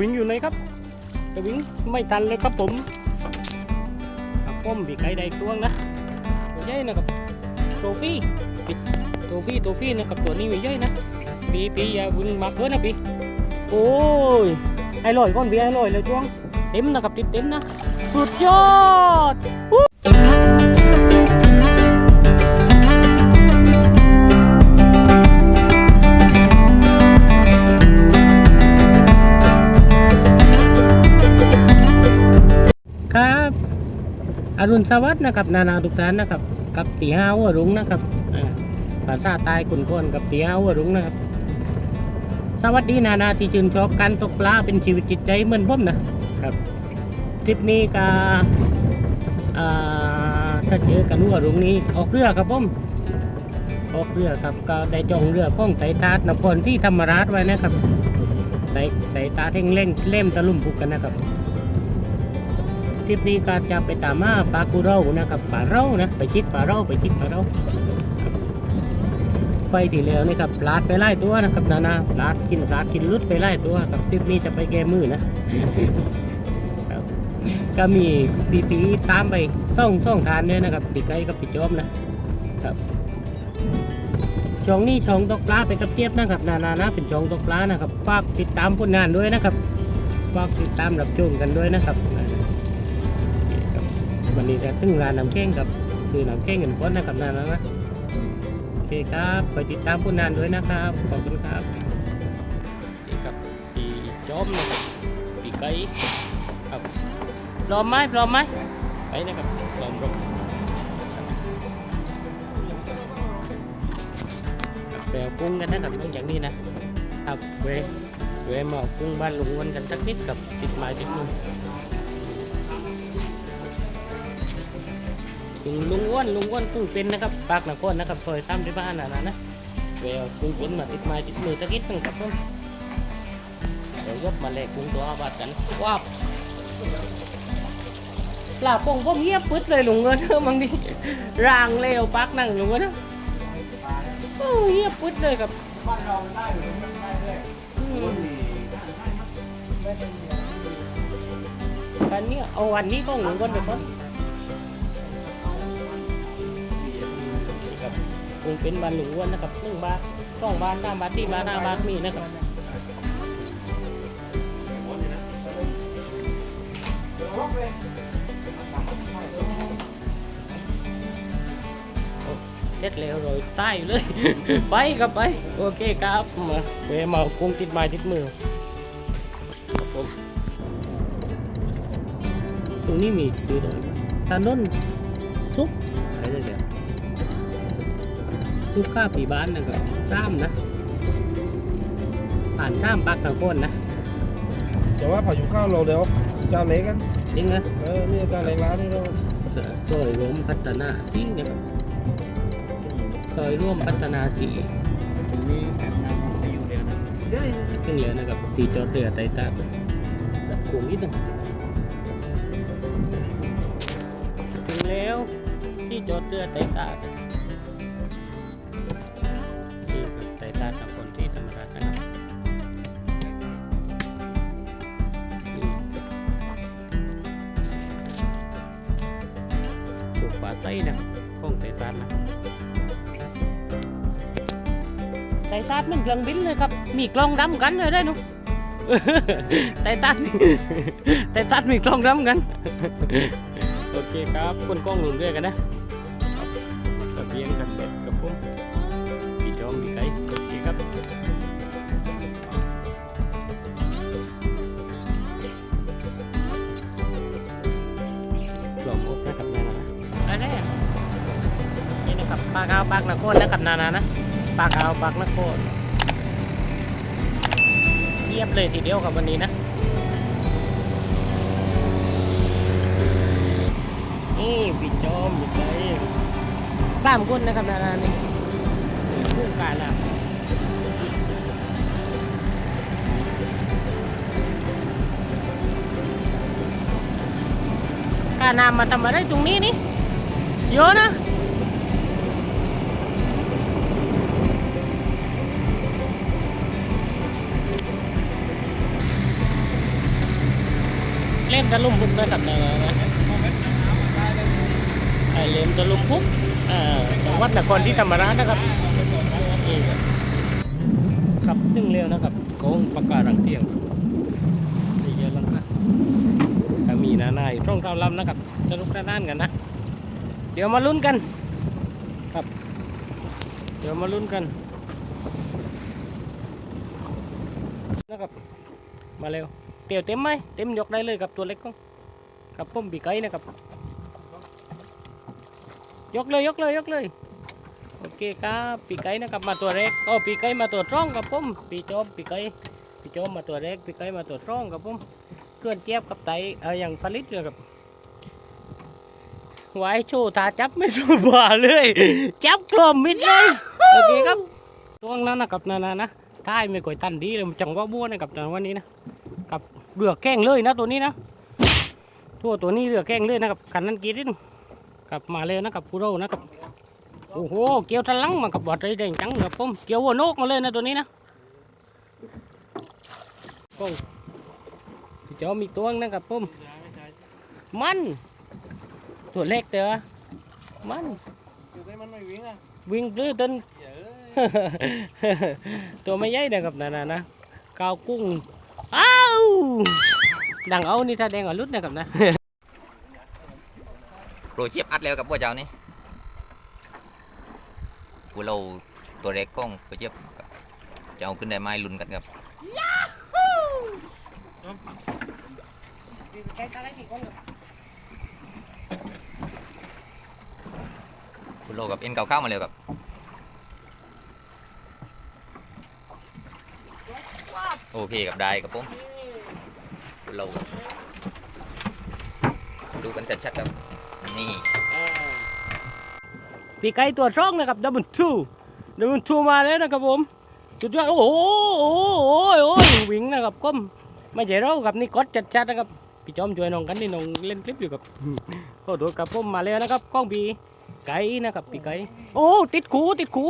วิงอยู่ไหนครับจะวิ่งไม่ทันเลยครับผมครับผมปีไก่ได้ตัวงนะตัวใหญ่นะครับโทฟี่โทฟี่โทฟี่นะครับตัวนี้ไม่ใหญ่นะปีปีอย่าวิ่งมากเกินนะปีโอ้ยไอ้ลอยก้อนเบียร์ไอ้ลอยเลยจ้วงเต็มนะครับติดเต็มนะสุดยอด อรุณสวัสดิ์นะครับ นานาทุกท่านนะครับ กับตีห้าหัวรุ้งนะครับอ่าภาษาใต้คุณคนกับตีห้าหัวรุ้งนะครับ สวัสดีนานาที่ชื่นชอบการตกปลาเป็นชีวิตจิตใจเหมือนผมนะครับทริปนี้ก็อ่าถ้าเจอกันหัวรุ้งนี้ออกเรือครับผมออกเรือครับก็ได้จองเรือข้องไตตาดนครที่ธรรมราชไว้นะครับไตไตตาเร่งเร่งเล่มตะลุ่มปุกกันนะครับ ทริปนี้ก็จะไปตามมาปลากูเรานะครับปลาเรานะไปจิกปลาเราไปจิกปลาเราไปที่แล้วนี่ครับปลาดไปไล่ตัวนะครับนานาปลาดกินปลาดกินลุดไปไล่ตัวครับทริปนี้จะไปแก้มือนะก็มีปีปีตามไปส่องส่องทานเนี่ยนะครับปีไก่กับปีจอมนะครับช่องนี้ช่องตกปลาไปกับเจี๊ยบนะครับนานานะเป็นช่องตกปลานะครับฝากติดตามผลงานด้วยนะครับฝากติดตามรับชมกันด้วยนะครับ วันนี้จะถึงร้านน้ำแข้งกับคือน้ำแข้งเงินพ้นนะครับนานแล้วนะโอเคครับไปติดตามผู้นานด้วยนะครับขอบคุณครับนี่ครับปีจอมนะครับปีไก่ครับพร้อมไหมพร้อมไหมไปนะครับพร้อมพร้อมครับแปลกุ้งกันนะครับต้องอย่างนี้นะครับเวเวมาเอากุ้งบ้านลุงวันกันสักนิดกับติดไม้ติดมือ ลุงลุงอ้วนลุงอ้วนกุ้งเป็นนะครับปากหนักก้นนะครับซอยตามที่บ้านน่ะนะนะเวลกุ้งเป็นมาติดไม้ติดมือตะกี้ตั้งครับผมเดี๋ยวยกมาแลกกุ้งตัวอาบาดกันว้าวปลาปงผมเงียบปึ๊ดเลยลุงเงินบางทีร่างเลวปักนั่งลุงเงินโอ้เงียบปึ๊ดเลยครับบ้านเราได้หรือไม่ได้ด้วยอืมอันนี้เอาอันนี้ก็ลุงเงินไปก่อน คงเป็นบานหลวงอ้วนนะครับหนึ่งบาทสองบาทสามบาทสี่บาทห้าบาทมีนะครับเด็ดแล้วโรยใต้เลย ไปครับไป โอเคครับมาเวมากุ้งติดไม้ติดมือผมตรงนี้มีคือถนนซุปอะไรเนี่ย ทุกข้าปีบ้านนะครับซ้ำนะ ผ่านซ้ำปักทางโคนนะแต่ว่าพออยู่ข้าวเราเดี๋ยวเจ้าเล็กกันจริงนะเออนี่เจ้าเล็กร้านนี่เราซอยร่วมพัฒนาที่นะครับซอยร่วมพัฒนาที่ตรงนี้แอบนำไปอยู่เดียวนะเย้ยซึ่งเหลือนะครับที่จอดเรือไต่ตาสักกลุ่มนิดหนึงถึงแล้วที่จอดเรือไต่ตา นะครับกล้องไต้ซานนะครับไต้ซานมันเครื่องบินเลยครับ มีกล้องดำกันเลยได้หนุไต้ซานไต้ซานมีกล้องดำกัน โอเคครับคนกล้องหลุนด้วยกันนะ ปากาวปากนครนะครับนานานะปากาวปากนครเยียบเลยทีเดียวครับวันนี้นะนี่พี่จอมพี่ไก่สามคนนะครับนานานี่คู่กันนะการนำมาทำอะไรตรงนี้นี่เยอะนะ เล่นตะลุมพุกนะครับนะนะนะไอเล่นตะลุมพุกอ่าจังหวัดนครศรีธรรมราชนะครับขับครับซึ่งเร็วนะครับโค้งปากการังเที่ยงนี่เยอะแล้วครับถ้ามีนานาอยู่ช่องเท่าลำนะครับสนุกสนานกันนะ เดี๋ยวมาลุ้นกัน ครับ เดี๋ยวมาลุ้นกันนะครับ มาเร็ว เตียวเต็มไหมเต็มยกได้เลยกับตัวเล็กก็กับผมปีไก่นะครับ ยกเลยยกเลยยกเลยโอเคครับปีไก่นะครับมาตัวเล็กโอ้ปีไก่มาตัวตร่องกับผมปีโจมปีไก่ปีโจมมาตัวเล็กปีไก่มาตัวตร่องกับผมส่วนเจี๊ยบกับไตเอออย่างผลิตเลยครับไว้โชว์ตาจับไม่สู้บ่าเลย จับกลมมิดเลยโอเคครับช่วงนั้นนะครับนานานะท้ายไม่ก่อยตันดีเลยจังหวะบัวนะครับแต่วันนี้นะ กับเรือแกล้งเลยนะตัวนี้นะตัวตัวนี้เรือแกล้งเลยนะครับคันนั้นกรีดนิดนึงกลับมาเลยนะครับกูโรนะครับโอ้โหเกี่ยวทะลังมากับบอดใจแดงจังครับผมเกี่ยวหัวนกมาเลยนะตัวนี้นะโอ้พี่เจ้ามีตัวนะครับผมมัน ตัวเล็กเด้อมันอยู่ได้มันไม่วิ่งอะวิ่งปลื้อต้นเยอะตัวไม่ใหญ่นะครับนะนะนะกาวกุ้ง อ้าวดังเอานี่ถ้าแดงกว่ารุดนะครับนะโปรเชียบอัดแล้วกับพวกเจ้านี่กูเราตัวเล็กก้องโปรเชียบจะเอาขึ้นได้ไม้ลุ้นกันครับกูเรากับเอ็นเก่าข้ามาแล้วครับ โอเคกับได้ครับผมเราดูกันชัดๆครับนี่ปีไก่ตัวช่องนะครับดับเบิลทูดับเบิลทูมาแล้วนะครับผมจุดยอดโอ้โหโอ้โหโอ้ยโอ้ยวิ่งนะครับก้มไม่ใช่เราครับนี่กดจัดๆนะครับพี่จอมช่วยน้องกันนี่น้องเล่นคลิปอยู่ครับขอโทษครับผมมาแล้วนะครับกล้องปีไก่นะครับปีไก่โอ้ติดคูติดคู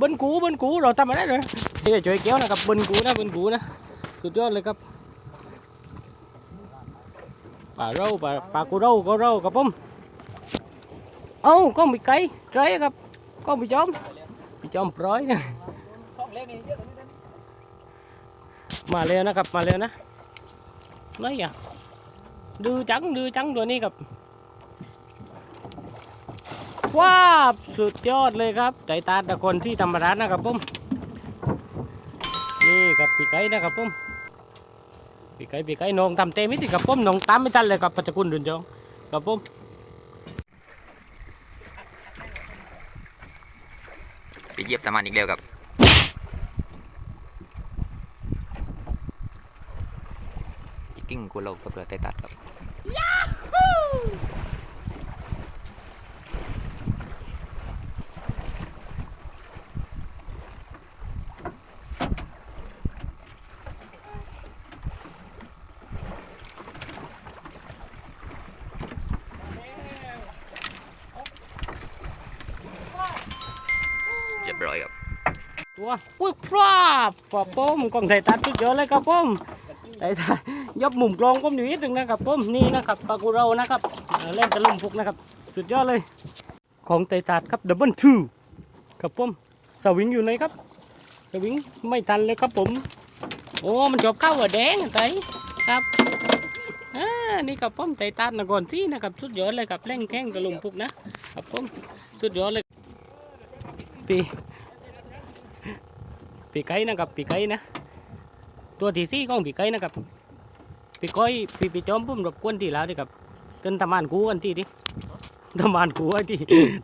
บนคูบนคูเราทำอะไรเลย นี่ช่วยเกี้ยวนะครับบนคูนะบนคูนะสุดยอดเลยครับปลาเราปลาปลากูเราก็เราครับผมเอ้า con bị cây trái ครับ con bị chóm bị chóm ร้อยนะมาเร็วนะครับมาเร็วนะน้อยอะดื้อจังดื้อจังตัวนี้ครับว้าสุดยอดเลยครับใจตาตะคนที่ธรรมดานะครับผม นี่ครับปีไก่นะครับผมปีไก่ปีไก่น้องทำเต็มที่ครับผมน้องตามไม่ทันเลยครับปัจจุบันดุนจองครับผมไปเหยียบตะมันอีกแล้วครับจิกกิ้งกูเรากับเรือไตตัดครับเรียบร้อยครับ ตัวปุ๊บพราบฝาป้มกล้องถ่ายตัดสุดยอดเลยครับป้มถ่ายถ่ยยกมุมกลองป้มอยู่นิดนึงนะครับป้มนี่นะครับปลากุเรานะครับเล่นกระลุ่มพุกนะครับ สุดยอดเลย ของไต่ตัดครับดับเบิลทูครับป้มสวิงอยู่ไหนครับสวิงไม่ทันเลยครับผม โอ้มันจบเข้าหัวแดงไตครับอ่านี่ครับป้มไต่ตัดนะก่อนที่นะครับสุดยอดเลยครับเล่นแข้งกระลุ่มพุกนะครับป้มสุดยอดเลยปี ปีไก่นะครับปีไก่นะ ตัวที่สี่ของปีไก่นะครับปีก้อยปีปีจอมผมรบกวนที่แล้วดิครับเต้นทำมานกูกันที่ดิทำมานกูไอ้ที่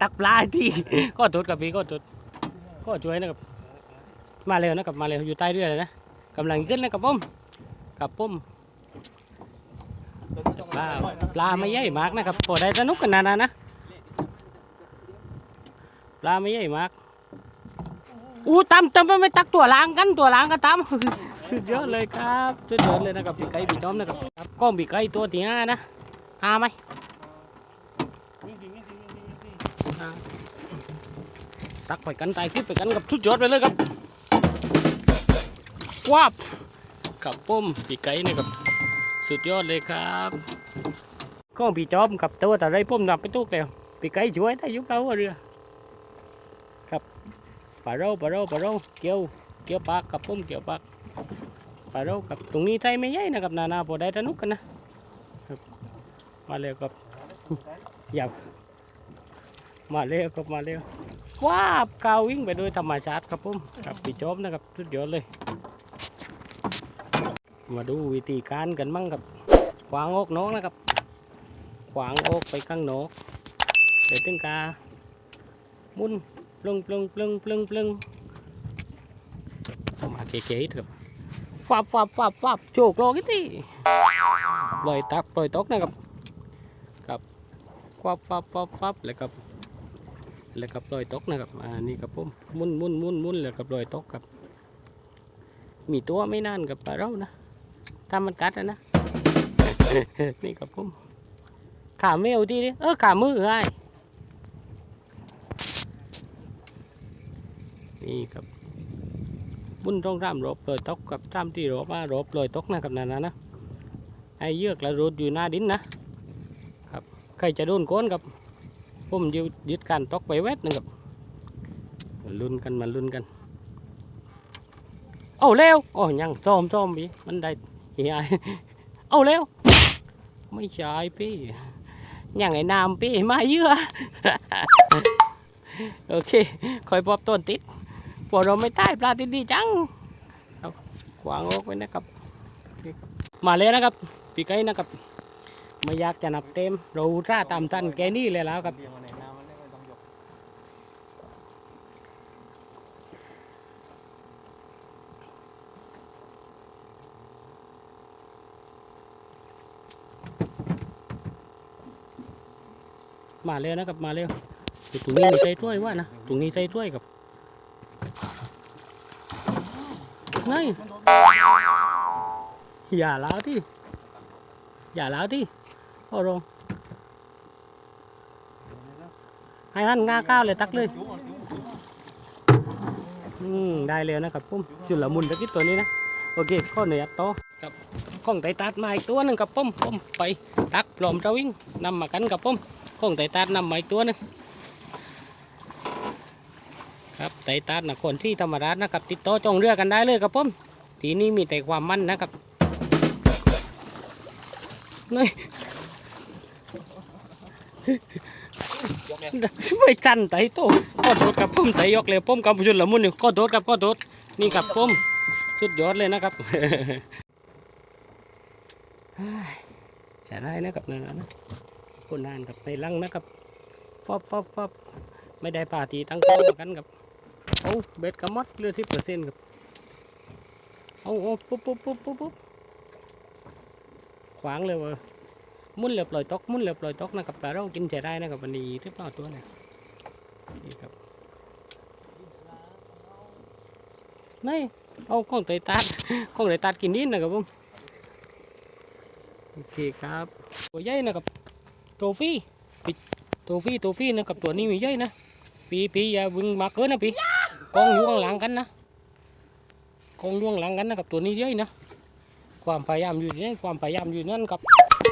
ตักปลาที่ก็จดกับปีก็จดก็ช่วยนะครับ มาเร็วนะครับมาเร็วอยู่ใต้เรือเลยนะกำลังขึ้นนะครับผมกับผมปลาปลาไม่ใหญ่มากนะครับพอได้สนุกกันนานๆนะปลาไม่ใหญ่มาก อู้ตามตามไม่ตักตัวล้างกันตัวล้างกันตามสุดยอดเลยครับสุดยอดเลยนะครับปีไก่ปีจอมนะครับครับก้องปีไก่ตัวที่ห้านะหาไหมห้าตักไปกันตายขึ้นไปกันกับสุดยอดไปเลยครับว้าบกับป้มปีไก่นะครับสุดยอดเลยครับก็พี่จอมกับตัวแต่ไรพุ่มนำไปตุกแล้วพี่ไก่ช่วยได้ยุบเราเรือ ปลาเราปลาเราปลาเราเกี่ยวเกี่ยวปากกับพุ่มเกี่ยวปากปลาเรากับตรงนี้ใจไม่ใหญ่นะครับนานาพอได้สนุกกันนะครับมาเร็วครับอย่ามาเร็วครับมาเร็วว้าบกาววิ่งไปโดยธรรมชาติครับผมกับพี่จอมนะครับสุดยอดเลย มาดูวิธีการกันมั่งครับขวางอกนกนะครับ ขวางอกไปข้างนกเดี๋ยวตึงกามุน ปลึงปลึงปลึงปลึงปลึงเอามาเก๋ๆเถอะฟับฟับฟับฟับโจกโลกิตีปล่อยตักปล่อยตกนะครับกับฟับฟับฟับฟับแล้วกับแล้วกับปล่อยตกนะครับอ่านี่ครับผมมุนมุนมุนมุนแล้วกับปล่อยตกครับ มีตัวไม่นานกับปลาเรานะถ้ามันกัดอะนะ นี่กับผมขาไม่เอาทีดิเออขามือไง นี่ครับบุญต้องร่ำรบเลยตกกับร่ำที่รบมารบเลยตกนะครับนั่นนะนะไอ้เยือกและรูดอยู่หน้าดินนะครับใครจะโดนโกนกับผมยึดยึดการตกไปเวทนะครับลุ้นกันมาลุ้นกันเอาเร็วโอ้ยังซ้อมซ้อมพี่มันได้เฮียเอาเร็วไม่ใช่พี่ยังไอ้นามพี่มาเยอะโอเคคอยปอบต้นติด พอเราไม่ใต้ปลาติดดีจังเอาขวางออกไว้นะครับโอเรับมาเลยนะครับพี่ไก่นะครับไม่อยากจะนับเต็ม เราร่าตามตันแกนี่เลยแล้วครับมาเร็วนะครับมาเร็วตรงนี้มีใส่ถ้วยว่านะตรงนี้ใส่ถ้วยกับ ไงอย่าล้าวที่ อย่าล้าวที่โอ้โรงให้หันงาก้าวเลยตักเลยจุ๊บจุ๊บจุ๊บอืม ได้แล้วนะครับผมจุลมุนตะกี้ตัวนี้นะ โอเคข้อเหนือโตอกับข้องไตตัดมาอีกตัวหนึ่งกับผมผมไปตักปลอมจะวิ่งนำมากันกับผมข้องไตตัดนำมาอีกตัวหนึง ครับไตตัดนะคนที่ธรรมดานะครับ ติดต่อจองเรือกันได้เลยครับผมทีนี้มีแต่ความมั่นนะครับนี่ไม่ทันไตโตก็โดดกับผมไตยกเลยผมกับชุนละมุนอยู่ก็โดดกับก็โดดนี่กับผมสุดยอดเลยนะครับเฮ้ยจะได้นะครับนั่นนะนะคนนานกับในลังนะครับฟอบฟอบฟอบไม่ได้ปาตีตั้งตัวกันกับ อาเบ็ดกระมัดเลือสิบเปอร์เซ็นต์ครับเอาเอาปุ๊บปุ๊บปุ๊บปุ๊บปุ๊บขวางเลยว่าหมุนเหลือปล่อยตกมุนเหลือปล่อยตกนะครับแต่เรากินจได้นะครับวันนี้ที่เปล่าตัวเนี่ยนี่ครับนี่เอาข้องไตตัดข้องไตตัดกินนิดนะครับผมโอเคครับ ตัวใหญ่นะครับโทฟี่ปิดโทฟี่โทฟี่นะครับตัวนี้มีใหญ่นะปีปีอย่าวิ่งมาเกินนะปี กองอยู่ข้างหลังกันนะกองอยู่ข้างหลังกันนะครับตัวนี้ใหญ่นะความพยายามอยู่นี่ความพยายามอยู่นั่นกับ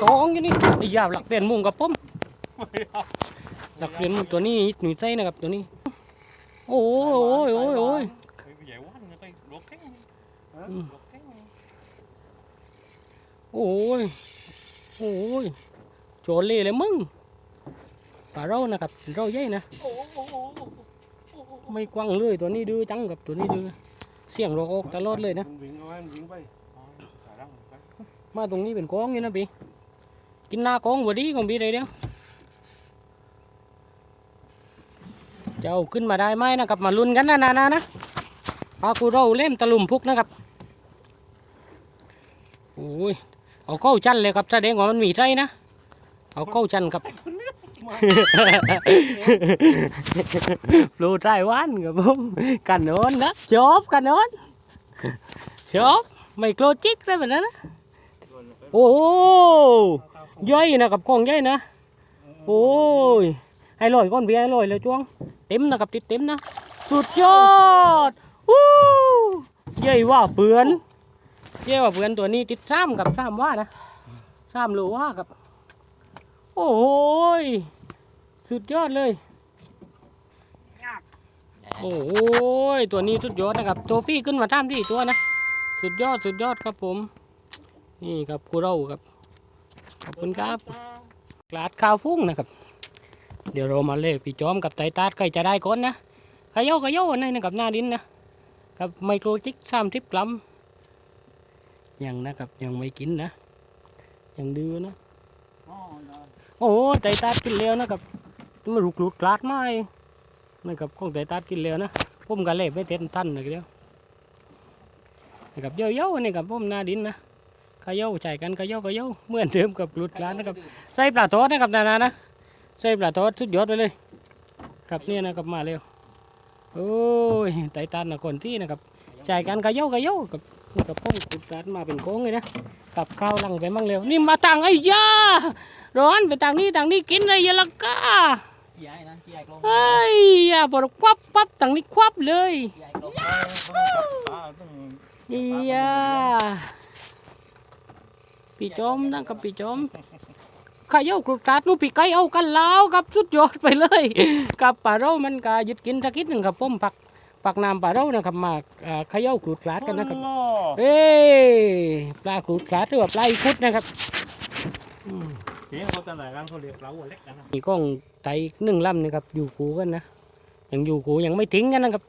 ตองอยู่นี่ไอ้ยาหลักเรียนมุงกับผมหลักเรียนมุงตัวนี้หนุ่ยไส้นะครับตัวนี้ โอ้ยโอ้ยโอ้ยโอ้ยใหญ่วันเลยไปลวกแข้งอืมลวกแข้งโอ้ยโอ้ยโจเล่เลยมึงปลาเรานะครับเราใหญ่นะโอ้โห ไม่กว้างเลยตัวนี้ดื้อจังกับตัวนี้ดื้อเสียงเราออกตลอดเลยนะมันวิ่งเอาไว้มันวิ่งไปมาตรงนี้เป็นกองอยู่นะพี่กินหน้ากองบดีของพี่เลยเดียวจะเอาขึ้นมาได้ไหมนะครับมาลุ้นกันนะนะนะนะปลากูเราเล่มตะลุมพุกนะครับโอ้ยเอาเข้าจันเลยครับแสดงว่ามันมีใจนะเอาเข้าจันครับ ปลูกไต้หวันกับผมกันโน้นนะชอบกันโน้นชอบไม่โกรธจิกเลยแบบนั้นนะโอ้ย่อยนะกับกองย่อยนะโอ้ยให้ลอยก้อนเบียร์ให้ลอยเลยจ้วงเต็มนะครับติดเต็มนะสุดยอดวู้ย่อยว่าเปือนย่อยว่าเปือนตัวนี้ติดซ้ำกับซ้ำว่านะสามโลว่าครับ โอ้โหยสุดยอดเลย โอ้โหยตัวนี้สุดยอดนะครับ โทฟี่ขึ้นมาท่ามที่ตัวนะ สุดยอด สุดยอดครับผม นี่ครับครูเราครับ ขอบคุณครับกลาดข้าวฟุ้งนะครับ เดี๋ยวเรามาเล่พี่จอมกับไตตาดใครจะได้ก่อนนะขย่อขย่อนี่นะครับหน้าดินนะ กับไมโครจิกสามทิปกรัมยังนะครับยังไม่กินนะ ยังดื้อนะโอ้โหไตตาดกินแล้วนะครับมันรุกรุดกลาดไม้นะครับของไตตาดกินแล้วนะผมก็เล่ไม่เต็มทันเลยเดียวนะครับเยอะๆนี่ครับผมหน้าดินนะขย่อใจกันขย่อขย่อเหมือนเดิมกับกรุดลาดนะครับใส่ปลาทอดนะครับนานานะใส่ปลาทอดสุดยอดไปเลย ครับเนี่ยนะครับมาเร็วโอ้ยไตตาดนะคนที่นะครับใจกันขย่อขย่อกับ กับผมกรุดกาดมาเป็นโค้งเลยนะกับข้าวลังไปมั่งเร็วนี่มาตังไอ้ยาร้อนไปทางนี้ทางนี้กินเลยยาละก้าใหญ่นะใหญ่กลงเฮ้ยอย่าบอกควับควับทางนี้ควับเลยใหญ่กลงอียาพี่จอมนั่งกับพี่จอมข้าเย้ากรุดกราดนู่นพี่ไก่เอากันแล้วครับสุดยอดไปเลยกับป่าเรามันก็หยุดกินสักนิดหนึ่งครับผมปัก ปักน้ำป่าเรานะครับมาอ่าข้าเย้ากรุดกราดกันนะครับเอ้ยปลากรุดกราดหรือว่าปลาอีคุดนะครับอืมเฮ้ยเขาแต่ไหนกันเขาเรียกเราหัวเล็กกันนะมีกล้องไตหนึ่งลำนะครับ อยู่คูกันนะยังอยู่คูยังไม่ทิ้งกันนะครับ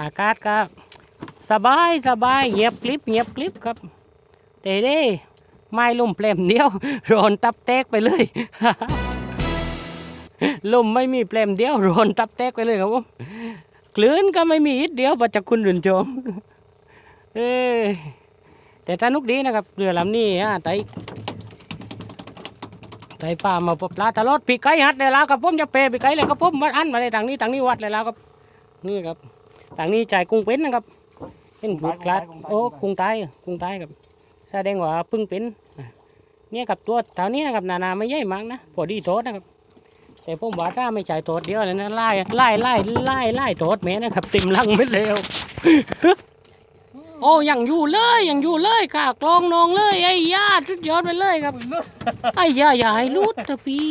อากาศก็สบายสบายเงียบกลิบเงียบกลิบครับแต่เด้ไม่ลมแปลมเดียวร้อนตับแตกไปเลยลมไม่มีแปลมเดียวร้อนตับแตกไปเลยครับผมค ลื่นก็ไม่มีอีกเดียวปัจจุคุณรุนโจมเอ้ยแต่สนุกดีนะครับเรือลำนี้ฮะไตไก่ป่ามาปลาตลอดปีไก่หัดเลยแล้วกับผมจะเปปีไก่เลยกับผมมาอันมาเลยทางนี้ทางนี้วัดเลยแล้วครับนี่ครับทางนี้จ่ายกุ้งเป็นนะครับเป็นบุตรกลาดโอ้กุ้งตายกุ้งตายครับแสดงว่าเพึ่งเป็นอะเนี่ยกับตัวแถวนี้นะครับนานาไม่ใหญ่มากนะพอดีโทษนะครับ แต่ผมว่าถ้าไม่จ่ายโทษเดียวเลยนะไล่ไล่ไล่ไล่ไล่โทษแม่นะครับเต็มลังไม่เร็วโอ้ยังอยู่เลยยังอยู่เลยค่ะกลองนองเลยไอ้ญาติสุดยอดไปเลยครับไอ้ยาอย่าให้รุดเถอะพี่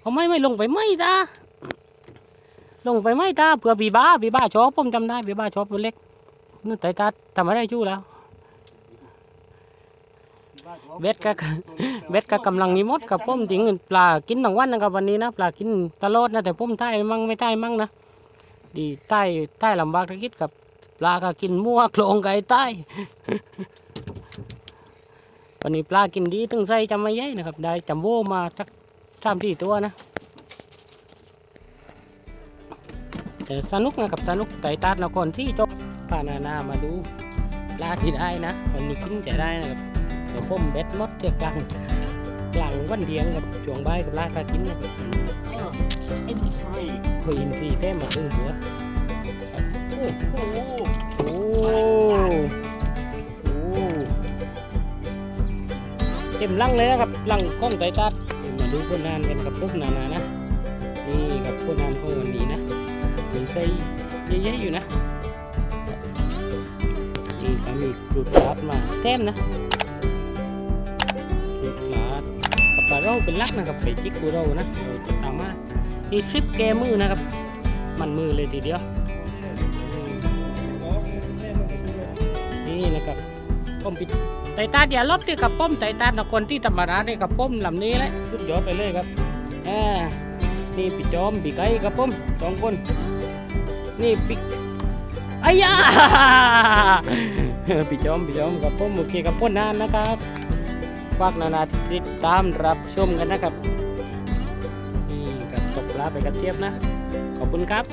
เอาไม่ไม่ลงไปไม่ตาลงไปไม่ตาเผื่อบีบ้าบีบ้าชอบผมจำได้บีบ้าชอบตัวเล็กนู่นแต่ตาทำอะไรชู้แล้ว เบ็ดก็เบ็ดก็กำลังนิมดกับผมจริงปลากินทั้งวันนะครับวันนี้นะปลากินตลอดนะแต่ผมใต้มั่งไม่ใต้มั่งนะดีใต้ใต้ลำบากตะกิดกับปลาก็กินมั่วโคลงไก่ใต้วันนี้ปลากินดีตึงใส่จำไม่ยัยนะครับ ได้จัมโบมาสักสามสี่ตัวนะแต่สนุกนะครับสนุกไก่ตาดนครที่จบพานานามาดูปลาที่ได้นะวันนี้กินจะได้นะครับ เดี๋ยวผมเบ็ดมดเทือกกลางกลางวันเดียงกับช่วงบ่ายกับลาคากินนะครับไอ้ใช่คุยอินทรีย์เต้มมาครึ่งหัวโอ้โหโอ้โหเต็มลังเลยนะครับลังกล้องไตตัดมาดูผลงานกันกับพวกนานานะนี่กับผลงานของวันนี้นะมีไส้เยอะๆอยู่นะนี่ก็มีกรุดลาดมาเต็มนะ เราเป็นลักนะครับไปจิกกูเรานะตามมานี่ทริปแกมือนะครับ มันมือเลยทีเดียว นี่นะครับป้อมปิดไตตาเดอย่าลบด้วยกับป้อมไตตาดนะคนที่ธรรมดาเนี่ยกับป้อมลำนี้แหละสุดยอดไปเลยครับอ่านี่ปีจอมปีไก่กับป้อมสองคน นี่ปีอายาปีจอมปีจอมกับป้อมโอเคกับป้นนานนะครับ ฝากนานาติดตามรับชมกันนะครับนี่กับตกปลาไปกับเทียบนะ ขอบคุณครับ